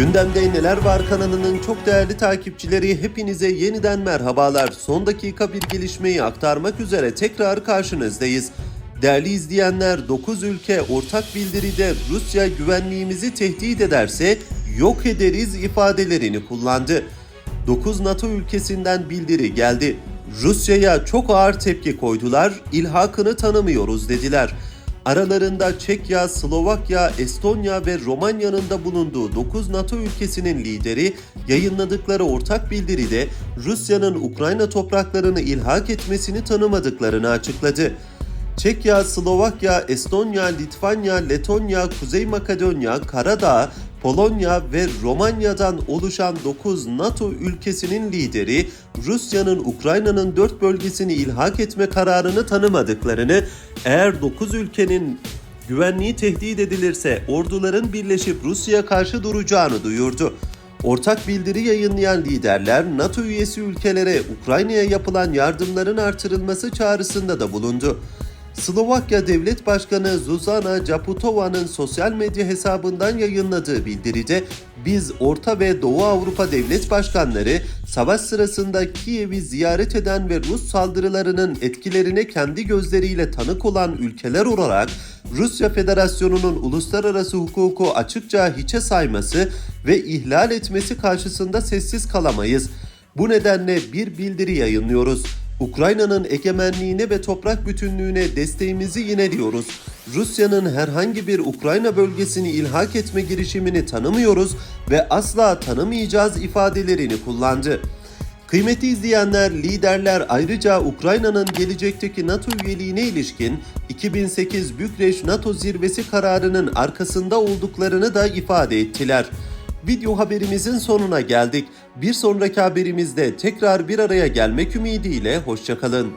Gündemde Neler Var kanalının çok değerli takipçileri hepinize yeniden merhabalar. Son dakika bir gelişmeyi aktarmak üzere tekrar karşınızdayız. Değerli izleyenler 9 ülke ortak bildiride Rusya güvenliğimizi tehdit ederse yok ederiz ifadelerini kullandı. 9 NATO ülkesinden bildiri geldi. Rusya'ya çok ağır tepki koydular, ilhakını tanımıyoruz dediler. Aralarında Çekya, Slovakya, Estonya ve Romanya'nın da bulunduğu 9 NATO ülkesinin lideri yayınladıkları ortak bildiride Rusya'nın Ukrayna topraklarını ilhak etmesini tanımadıklarını açıkladı. Çekya, Slovakya, Estonya, Litvanya, Letonya, Kuzey Makedonya, Karadağ, Polonya ve Romanya'dan oluşan 9 NATO ülkesinin lideri Rusya'nın Ukrayna'nın 4 bölgesini ilhak etme kararını tanımadıklarını, eğer 9 ülkenin güvenliği tehdit edilirse orduların birleşip Rusya'ya karşı duracağını duyurdu. Ortak bildiri yayınlayan liderler NATO üyesi ülkelere Ukrayna'ya yapılan yardımların artırılması çağrısında da bulundu. Slovakya Devlet Başkanı Zuzana Caputova'nın sosyal medya hesabından yayınladığı bildiride biz Orta ve Doğu Avrupa devlet başkanları savaş sırasında Kiev'i ziyaret eden ve Rus saldırılarının etkilerine kendi gözleriyle tanık olan ülkeler olarak Rusya Federasyonu'nun uluslararası hukuku açıkça hiçe sayması ve ihlal etmesi karşısında sessiz kalamayız. Bu nedenle bir bildiri yayınlıyoruz. Ukrayna'nın egemenliğine ve toprak bütünlüğüne desteğimizi yineliyoruz. Rusya'nın herhangi bir Ukrayna bölgesini ilhak etme girişimini tanımıyoruz ve asla tanımayacağız ifadelerini kullandı. Kıymetli izleyenler, liderler ayrıca Ukrayna'nın gelecekteki NATO üyeliğine ilişkin 2008 Bükreş NATO zirvesi kararının arkasında olduklarını da ifade ettiler. Video haberimizin sonuna geldik. Bir sonraki haberimizde tekrar bir araya gelmek ümidiyle hoşçakalın.